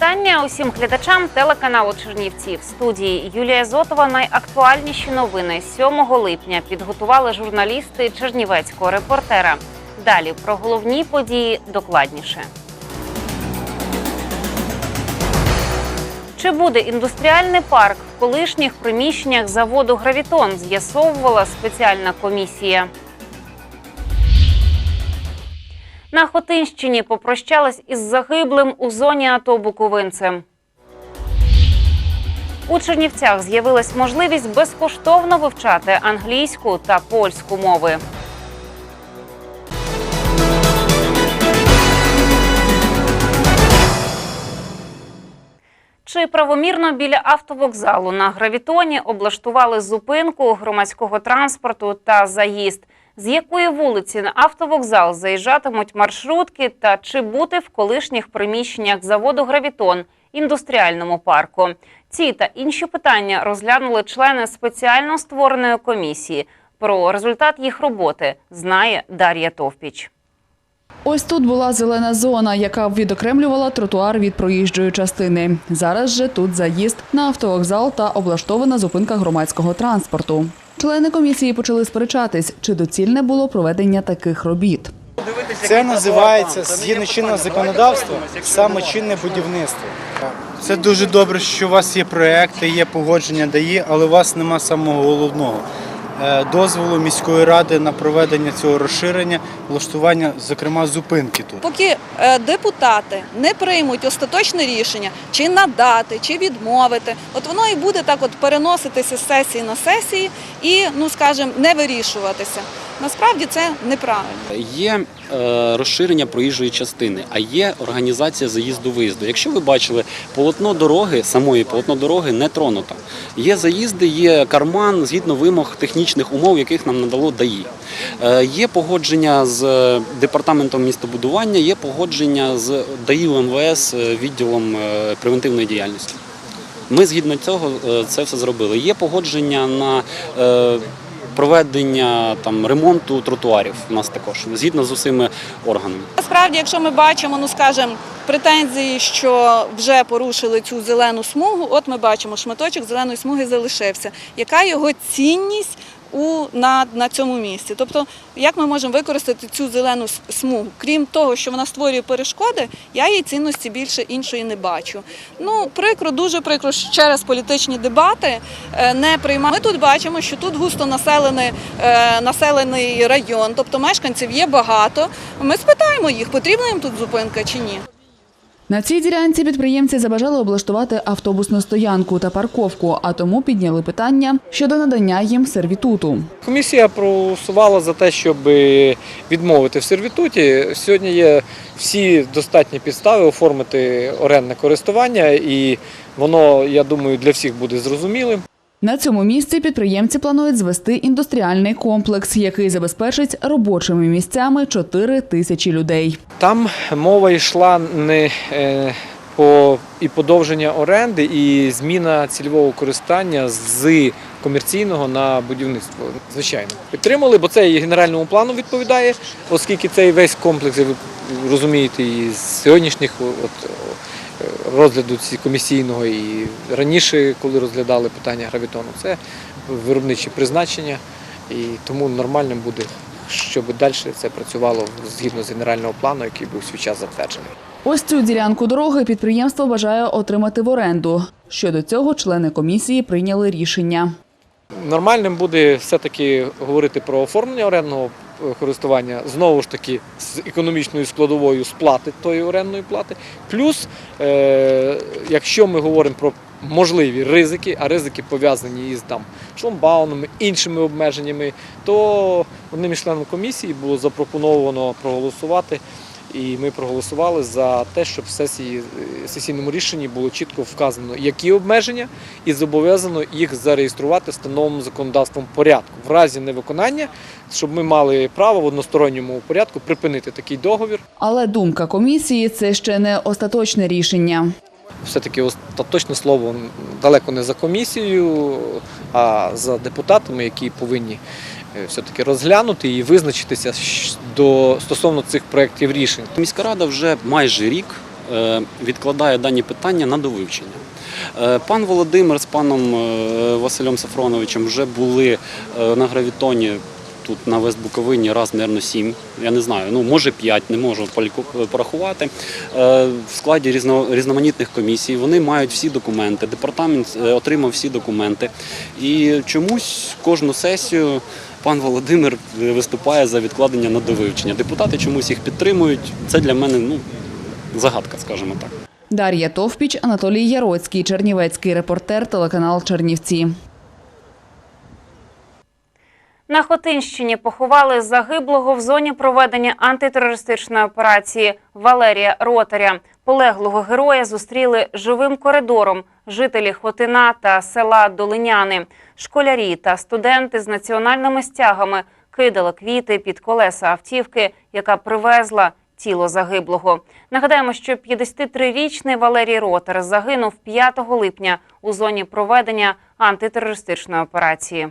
Вітання усім глядачам телеканалу Чернівці. В студії Юлія Зотова. Найактуальніші новини 7 липня підготували журналісти Чернівецького репортера. Далі про головні події докладніше. Чи буде індустріальний парк в колишніх приміщеннях заводу Гравітон? З'ясовувала спеціальна комісія. На Хотинщині попрощались із загиблим у зоні АТО Буковинцем. У Чернівцях з'явилась можливість безкоштовно вивчати англійську та польську мови. Чи правомірно біля автовокзалу на гравітоні облаштували зупинку громадського транспорту та заїзд? З якої вулиці на автовокзал заїжджатимуть маршрутки та чи бути в колишніх приміщеннях заводу Гравітон індустріальному парку? Ці та інші питання розглянули члени спеціально створеної комісії. Про результат їх роботи знає Дар'я Товпіч. Ось тут була зелена зона, яка відокремлювала тротуар від проїжджої частини. Зараз же тут заїзд на автовокзал та облаштована зупинка громадського транспорту. Члени комісії почали сперечатись, чи доцільне було проведення таких робіт. Це називається згідно чинного законодавства саме чинне будівництво. Це дуже добре, що у вас є проекти, є погодження дає, але у вас нема самого головного дозволу міської ради на проведення цього розширення, влаштування, зокрема, зупинки тут. Поки е, депутати не приймуть остаточне рішення, чи надати, чи відмовити, от воно і буде так от переноситися з сесії на сесії і, ну скажімо, не вирішуватися. Насправді це неправильно. Є е, розширення проїжджої частини, а є організація заїзду-виїзду. Якщо ви бачили, полотно дороги, самої полотно дороги не тронуто. Є заїзди, є карман згідно вимог технічних умов, яких нам надало ДАІ. Е, є погодження з департаментом містобудування, є погодження з ДАІ МВС е, відділом е, превентивної діяльності. Ми згідно цього е, це все зробили. Є погодження на е, проведення там ремонту тротуарів. У нас також згідно з усіми органами. Насправді, якщо ми бачимо, ну скажімо, претензії, що вже порушили цю зелену смугу, от ми бачимо, шматочок зеленої смуги залишився. Яка його цінність? У на, на цьому місці, тобто, як ми можемо використати цю зелену смугу? Крім того, що вона створює перешкоди, я її цінності більше іншої не бачу. Ну прикро, дуже прикро, що через політичні дебати е, не приймаємо. Ми тут бачимо, що тут густо населений, е, населений район, тобто мешканців є багато. Ми спитаємо їх, потрібна їм тут зупинка чи ні. На цій ділянці підприємці забажали облаштувати автобусну стоянку та парковку, а тому підняли питання щодо надання їм сервітуту. Комісія проголосувала за те, щоб відмовити в сервітуті. Сьогодні є всі достатні підстави оформити орендне користування, і воно, я думаю, для всіх буде зрозумілим. На цьому місці підприємці планують звести індустріальний комплекс, який забезпечить робочими місцями 4 тисячі людей. Там мова йшла не е, по і подовження оренди, і зміна цільового користування з комерційного на будівництво. Звичайно, підтримали, бо це і генеральному плану відповідає, оскільки цей весь комплекс, ви розумієте, і з сьогоднішніх от, розгляду комісійного і раніше, коли розглядали питання гравітону, це виробничі призначення, і тому нормальним буде, щоб далі це працювало згідно з генерального плану, який був свій час затверджений. Ось цю ділянку дороги підприємство бажає отримати в оренду. Щодо цього члени комісії прийняли рішення. Нормальним буде все-таки говорити про оформлення орендного е, користування, знову ж таки, з економічною складовою сплати тої орендної плати. Плюс, е, якщо ми говоримо про можливі ризики, а ризики пов'язані із там шламбаунами, іншими обмеженнями, то одним із членів комісії було запропоновано проголосувати І ми проголосували за те, щоб в сесії, е, сесійному рішенні було чітко вказано, які обмеження, і зобов'язано їх зареєструвати встановленому законодавством порядку. В разі невиконання, щоб ми мали право в односторонньому порядку припинити такий договір. Але думка комісії це ще не остаточне рішення. Все-таки остаточне слово далеко не за комісією, а за депутатами, які повинні все-таки розглянути і визначитися до стосовно цих проєктів рішень. Міська рада вже майже рік е, відкладає дані питання на довивчення. Е, Пан Володимир з паном е, Василем Сафроновичем вже були е, на гравітоні тут на Вестбуковині раз, мабуть, сім. Я не знаю, ну може п'ять, не можу порахувати. Е, В складі різно, різноманітних комісій вони мають всі документи. Департамент е, отримав всі документи. І чомусь кожну сесію пан Володимир е, виступає за відкладення на довивчення. Депутати чомусь їх підтримують. Це для мене ну, загадка, скажімо так. Дар'я Товпіч, Анатолій Яроцький, Чернівецький репортер, телеканал Чернівці. На Хотинщині поховали загиблого в зоні проведення антитерористичної операції Валерія Ротаря. Полеглого героя зустріли живим коридором жителі Хотина та села Долиняни. Школярі та студенти з національними стягами кидали квіти під колеса автівки, яка привезла тіло загиблого. Нагадаємо, що 53-річний Валерій Ротар загинув 5 липня у зоні проведення антитерористичної операції.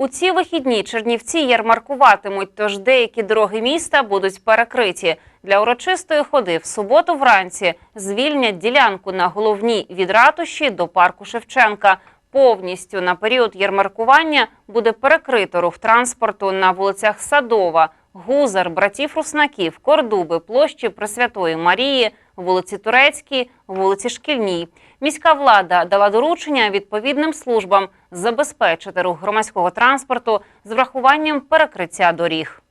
У ці вихідні Чернівці ярмаркуватимуть, тож деякі дороги міста будуть перекриті. Для урочистої ходи в суботу вранці звільнять ділянку на головній від ратуші до парку Шевченка. Повністю на період ярмаркування буде перекрито рух транспорту на вулицях Садова, Гузар, братів Руснаків, Кордуби, площі Пресвятої Марії, вулиці Турецькій, вулиці Шкільній. Міська влада дала доручення відповідним службам забезпечити рух громадського транспорту з врахуванням перекриття доріг.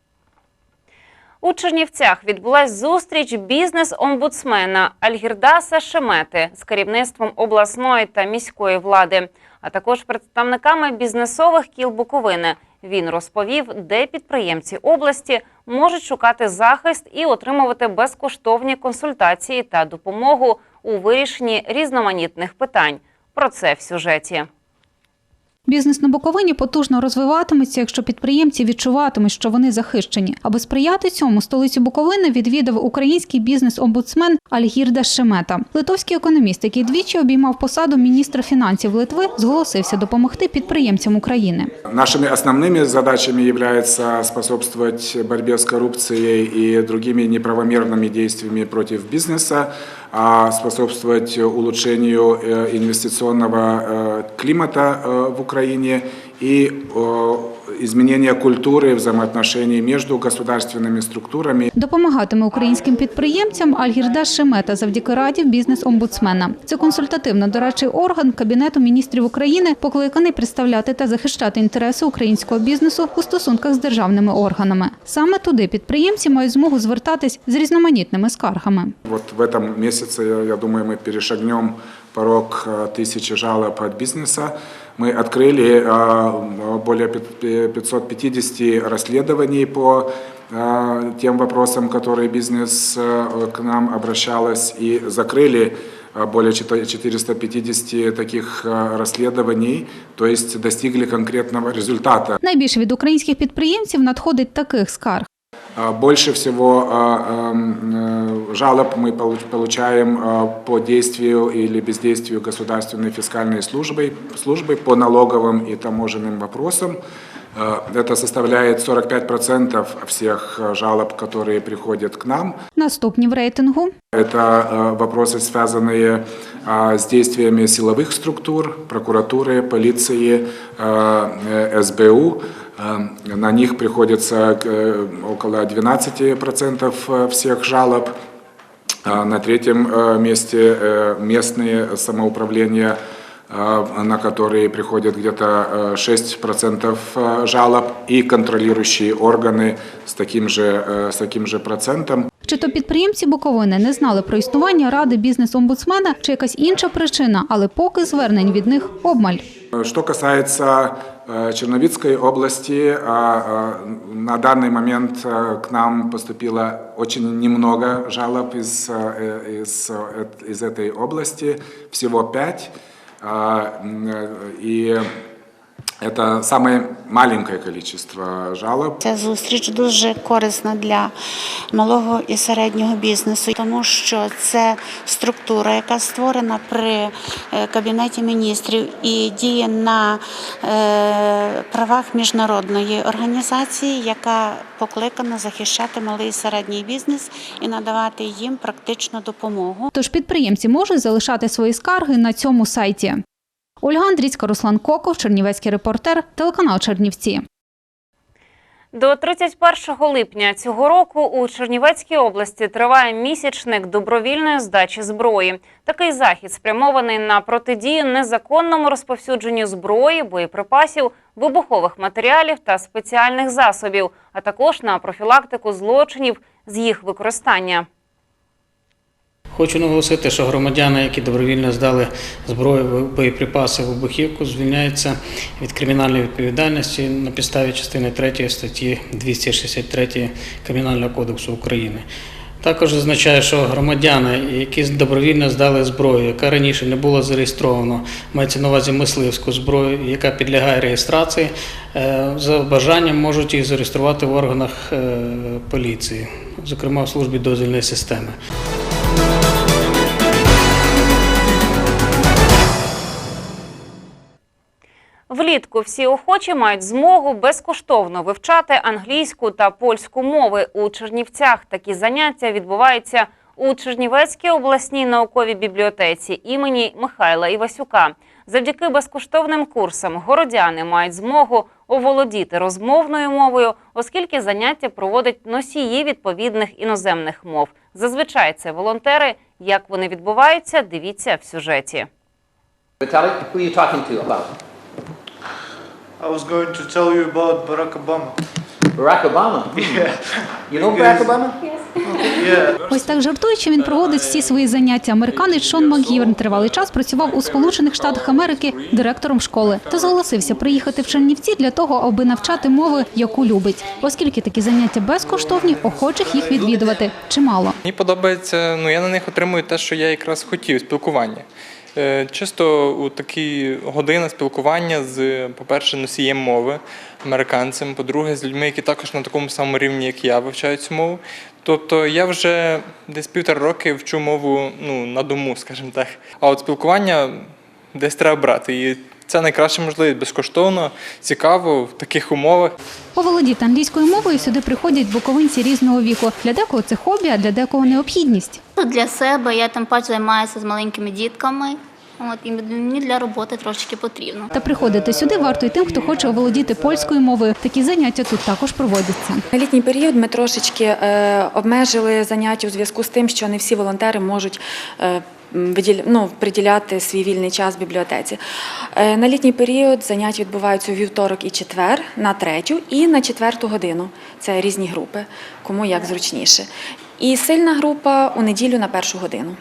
У Чернівцях відбулась зустріч бізнес-омбудсмена Альгірдаса Шемети з керівництвом обласної та міської влади, а також представниками бізнесових кіл Буковини. Він розповів, де підприємці області можуть шукати захист і отримувати безкоштовні консультації та допомогу у вирішенні різноманітних питань. Про це в сюжеті. Бізнес на Буковині потужно розвиватиметься, якщо підприємці відчуватимуть, що вони захищені. Аби сприяти цьому, столицю Буковини відвідав український бізнес-омбудсмен Альгірда Шемета. Литовський економіст, який двічі обіймав посаду міністра фінансів Литви, зголосився допомогти підприємцям України. Нашими основными задачами является способствовать борьбе с коррупцией и другими неправомерными действиями против бизнеса, а способствовать улучшению э, инвестиционного э, климата э, в Украине и э, изменения культуры взаимоотношений между государственными структурами Допомагатиме українським підприємцям Альгірда Шемета завдяки раді бізнес-омбудсмена. Це консультативно-дорадчий орган Кабінету міністрів України, покликаний представляти та захищати інтереси українського бізнесу у стосунках з державними органами. Саме туди підприємці мають змогу звертатись з різноманітними скаргами. Вот в этом месяце, я я думаю, мы перешагнем порог э, тысячи жалоб от бизнеса. Мы открыли э, более пят- 550 расследований по э, тем вопросам, которые бизнес э, к нам обращалась, и закрыли э, более чета- 450 таких э, расследований, то есть достигли конкретного результата. Найбільше від українських підприємців надходить таких скарг. А, Больше всего а, эм, э, жалоб мы получ- получаем а, по действию или бездействию государственной фискальной службы, службы по налоговым и таможенным вопросам. Э, Это составляет 45% всех э, жалоб, которые приходят к нам. Наступні в рейтингу Это э, вопросы, связанные а, с действиями силовых структур, прокуратуры, полиции, э, э, СБУ. Э, На них приходится э, около 12% всех жалоб. А На третьем э, месте э, местные самоуправления, э, на которые приходят где-то э, 6% э, жалоб, и контролирующие органы с таким же, э, с таким же процентом. Чи то підприємці Буковини не знали про існування ради бізнес-омбудсмена, чи якась інша причина, але поки звернень від них обмаль. Что касается э, Черновицкой области, а, а, на данный момент э, к нам поступило очень немного жалоб из, э, из, э, из этой области, всего пять. А, м, э, И это самое маленькое количество жалоб. Ця зустріч дуже корисна для малого і середнього бізнесу, тому що це структура, яка створена при е, кабінеті міністрів і діє на е, правах міжнародної організації, яка покликана захищати малий і середній бізнес і надавати їм практичну допомогу. Тож підприємці можуть залишати свої скарги на цьому сайті. Ольга Андрійська, Руслан Коков, Чернівецький репортер, телеканал Чернівці. До 31 липня цього року у Чернівецькій області триває місячник добровільної здачі зброї. Такий захід спрямований на протидію незаконному розповсюдженню зброї, боєприпасів, вибухових матеріалів та спеціальних засобів, а також на профілактику злочинів з їх використання. Хочу наголосити, що громадяни, які добровільно здали зброю, боєприпаси, вибухівку, звільняються від кримінальної відповідальності на підставі частини 3 статті 263 Кримінального кодексу України. Також зазначаю, що громадяни, які добровільно здали зброю, яка раніше не була зареєстрована, мається на увазі мисливську зброю, яка підлягає реєстрації, е, за бажанням можуть їх зареєструвати в органах е, поліції, зокрема в службі дозвільної системи. Влітку всі охочі мають змогу безкоштовно вивчати англійську та польську мови у Чернівцях. Такі заняття відбуваються у Чернівецькій обласній науковій бібліотеці імені Михайла Івасюка. Завдяки безкоштовним курсам городяни мають змогу оволодіти розмовною мовою, оскільки заняття проводять носії відповідних іноземних мов. Зазвичай це волонтери. Як вони відбуваються, дивіться в сюжеті. Vitalik, who are you talking? I was going to tell you about Barack Obama. Barack Obama? Yeah. You know Barack Obama? Yeah. Ось так жартуючи, він проводить всі свої заняття. Американець Шон Макгіверн тривалий час працював у Сполучених Штатах Америки директором школи та зголосився приїхати в Чернівці для того, аби навчати мови, яку любить. Оскільки такі заняття безкоштовні, охочих їх відвідувати чимало. Мені подобається, ну я на них отримую те, що я якраз хотів спілкування. Е, Чисто у такі години спілкування з, по-перше, носієм мови, американцем, по-друге, з людьми, які також на такому самому рівні, як я, вивчають цю мову. Тобто я вже десь півтора роки вчу мову ну, на дому, скажімо так. А от спілкування десь треба брати. І це найкраща можливість безкоштовно, цікаво в таких умовах. Оволодіти англійською мовою сюди приходять буковинці різного віку. Для декого це хобі, а для декого необхідність. Для себе я тим паче займаюся з маленькими дітками. От і мені для роботи трошки потрібно. Та приходити сюди варто й тим, хто хоче оволодіти польською мовою. Такі заняття тут також проводяться. На літній період ми трошечки е, обмежили заняття у зв'язку з тим, що не всі волонтери можуть е, ну, приділяти свій вільний час в бібліотеці. Е, на літній період заняття відбуваються у вівторок і четвер на третю і на четверту годину. Це різні групи, кому як зручніше. І сильна група у неділю на першу годину.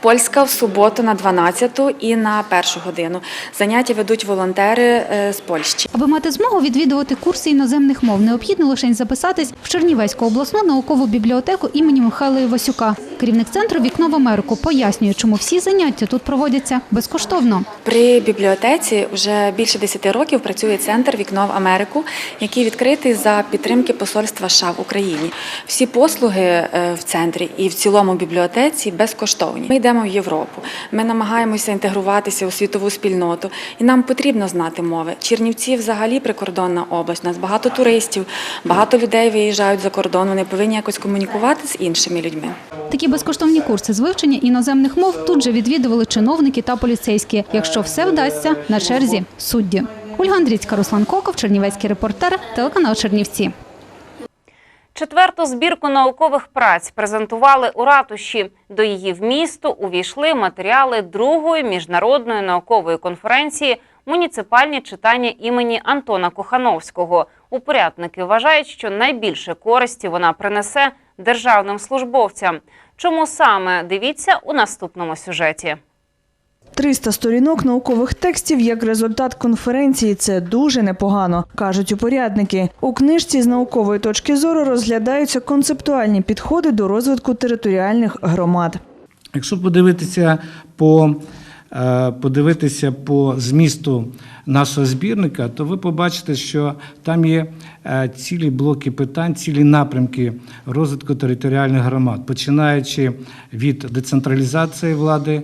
Польська в суботу на 12 і на першу годину. Заняття ведуть волонтери е, з Польщі. Аби мати змогу відвідувати курси іноземних мов, необхідно лише записатись в Чернівецьку обласну наукову бібліотеку імені Михайла Івасюка. Керівник центру Вікно в Америку пояснює, чому всі заняття тут проводяться безкоштовно. При бібліотеці вже більше 10 років працює центр Вікно в Америку, який відкритий за підтримки посольства США в Україні. Всі послуги е, в центрі і в цілому бібліотеці безкоштовні. Ми йдемо в Європу. Ми намагаємося інтегруватися у світову спільноту, і нам потрібно знати мови. Чернівці взагалі прикордонна область. У нас багато туристів, багато людей виїжджають за кордон. Вони повинні якось комунікувати з іншими людьми. Такі безкоштовні курси з вивчення іноземних мов тут же відвідували чиновники та поліцейські. Якщо все вдасться, на черзі судді. Ольга Андрійська, Руслан Коков, Чернівецький репортер, телеканал Чернівці. Четверту збірку наукових праць презентували у ратуші. До її вмісту увійшли матеріали другої міжнародної наукової конференції Муніципальні читання імені Антона Кохановського. Упорядники вважають, що найбільше користі вона принесе державним службовцям. Чому саме дивіться у наступному сюжеті? 300 сторінок наукових текстів як результат конференції це дуже непогано, кажуть упорядники. У книжці з наукової точки зору розглядаються концептуальні підходи до розвитку територіальних громад. Якщо подивитися по, е, подивитися по змісту нашого збірника, то ви побачите, що там є е, цілі блоки питань, цілі напрямки розвитку територіальних громад, починаючи від децентралізації влади,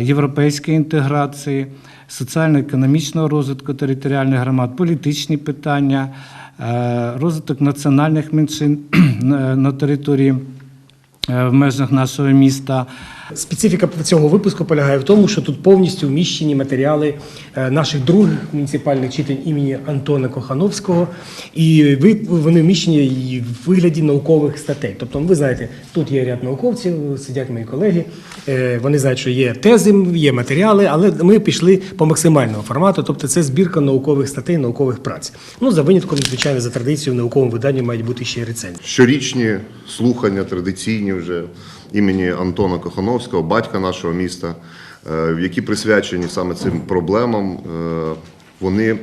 європейської інтеграції, соціально-економічного розвитку територіальних громад, політичні питання, е, розвиток національних меншин на на території е, в межах нашого міста. Специфіка цього випуску полягає в тому, що тут повністю вміщені матеріали е, наших других муніципальних читань імені Антона Кохановського, і вони вміщені в вигляді наукових статей. Тобто, ви знаєте, тут є ряд науковців, сидять мої колеги. е, Вони знають, що є тези, є матеріали, але ми пішли по максимальному формату. Тобто, це збірка наукових статей, наукових праць. Ну за винятком, звичайно, за традицією в науковому виданні мають бути ще й рецензії. Щорічні слухання традиційні вже імені Антона Кохановського, батька нашого міста, е, які присвячені саме цим проблемам, е, вони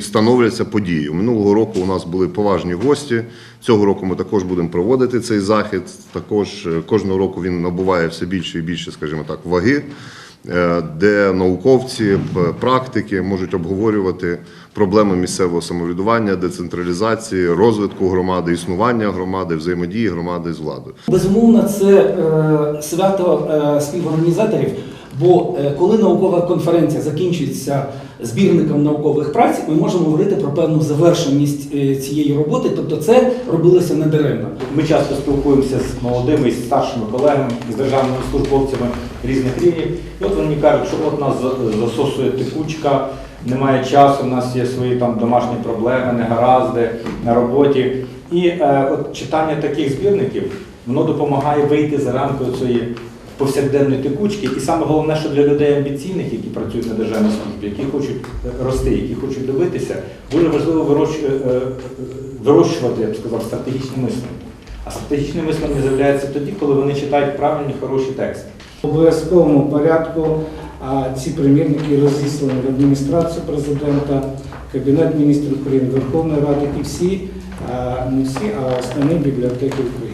становляться подією. Минулого року у нас були поважні гості. Цього року ми також будемо проводити цей захід. Також е, кожного року він набуває все більше і більше, скажімо так, ваги. Е, Де науковці, практики можуть обговорювати проблеми місцевого самоврядування, децентралізації, розвитку громади, існування громади, взаємодії громади з владою. Безумовно, це е, свято е, співорганізаторів. Бо е, коли наукова конференція закінчується збірником наукових праць, ми можемо говорити про певну завершеність е, цієї роботи. Тобто, це робилося не даремно. Ми часто спілкуємося з молодими і старшими колегами, з державними службовцями різних рівнів. І от вони кажуть, що от нас засосує текучка, немає часу, у нас є свої там домашні проблеми, негаразди на роботі. І е, от читання таких збірників воно допомагає вийти за рамки цієї повсякденної текучки. І саме головне, що для людей амбіційних, які працюють на державній службі, які хочуть е, рости, які хочуть добитися, дуже важливо е, е, вирощувати, я б сказав, стратегічне мислення. А стратегічне мислення з'являється тоді, коли вони читають правильні, хороші тексти. В обов'язковому порядку ці примірники розіслані в адміністрацію президента, Кабінет міністрів України, Верховної Ради і всі, не всі, а основні бібліотеки України.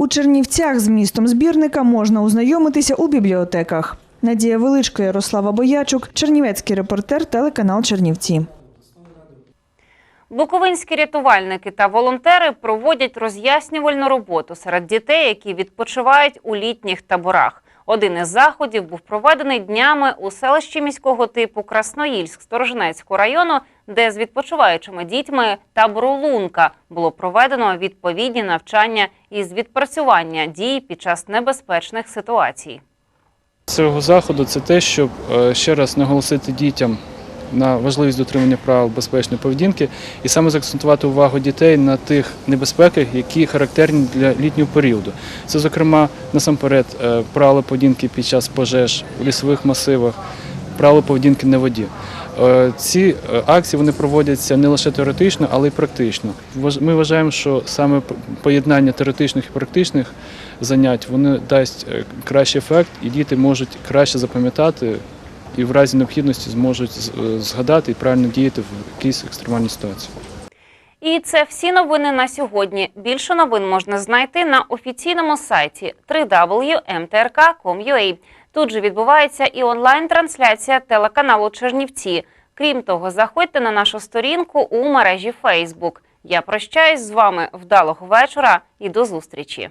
У Чернівцях з містом збірника можна ознайомитися у бібліотеках. Надія Величко, Ярослава Боячук, Чернівецький репортер, телеканал Чернівці. Буковинські рятувальники та волонтери проводять роз'яснювальну роботу серед дітей, які відпочивають у літніх таборах. Один із заходів був проведений днями у селищі міського типу Красноїльськ Сторожнецького району, де з відпочиваючими дітьми табору Лунка було проведено відповідні навчання із відпрацювання дій під час небезпечних ситуацій. Цього заходу це те, щоб е, ще раз наголосити дітям на важливість дотримання правил безпечної поведінки і саме заакцентувати увагу дітей на тих небезпеках, які характерні для літнього періоду. Це, зокрема, насамперед, е, правила поведінки під час пожеж у лісових масивах, правила поведінки на воді. Е, Ці е, акції вони проводяться не лише теоретично, але й практично. Ми вважаємо, що саме поєднання теоретичних і практичних занять вони дасть е, кращий ефект, і діти можуть краще запам'ятати і в разі необхідності зможуть згадати і правильно діяти в якійсь екстремальній ситуації. І це всі новини на сьогодні. Більше новин можна знайти на офіційному сайті www.mtrk.com.ua. Тут же відбувається і онлайн-трансляція телеканалу Чернівці. Крім того, заходьте на нашу сторінку у мережі Facebook. Я прощаюсь з вами вдалого вечора і до зустрічі.